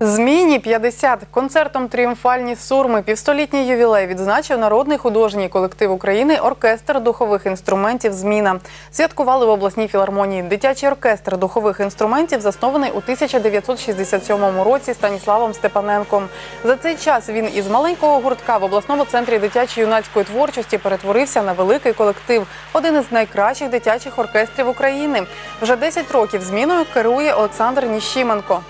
Зміні 50. Концертом Тріумфальні сурми півстолітній ювілей відзначив народний художній колектив України Оркестр духових інструментів Зміна. Святкували в обласній філармонії. Дитячий оркестр духових інструментів заснований у 1967 році Станіславом Степаненком. За цей час він із маленького гуртка в обласному центрі дитячо-юнацької творчості перетворився на великий колектив, один із найкращих дитячих оркестрів України. Вже 10 років зміною керує Олександр Ніщименко.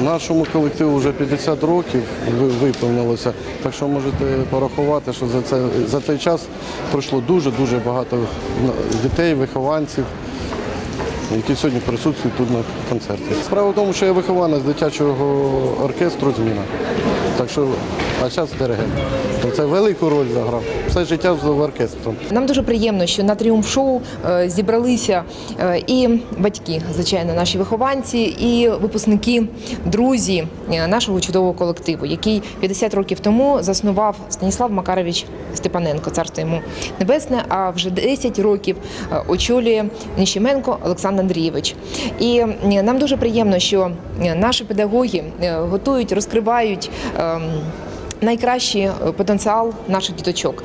Нашому колективу вже 50 років виповнилося, так що можете порахувати, що за, це, за цей час пройшло дуже-дуже багато дітей, вихованців, які сьогодні присутствують тут на концерті. Справа в тому, що я вихованець дитячого оркестру зміна. Так що, а зараз диригент. То це велику роль заграв. Все життя з оркестром. Нам дуже приємно, що на тріумф шоу е, зібралися е, і батьки, звичайно, наші вихованці, і випускники, друзі е, нашого чудового колективу, який 50 років тому заснував Станіслав Макарович Степаненко, царство йому небесне. А вже 10 років очолює Ніщеменко Олександр Андрійович. І нам дуже приємно, що наші педагоги готують, розкривають. Ем, Найкращий е, потенціал наших діточок.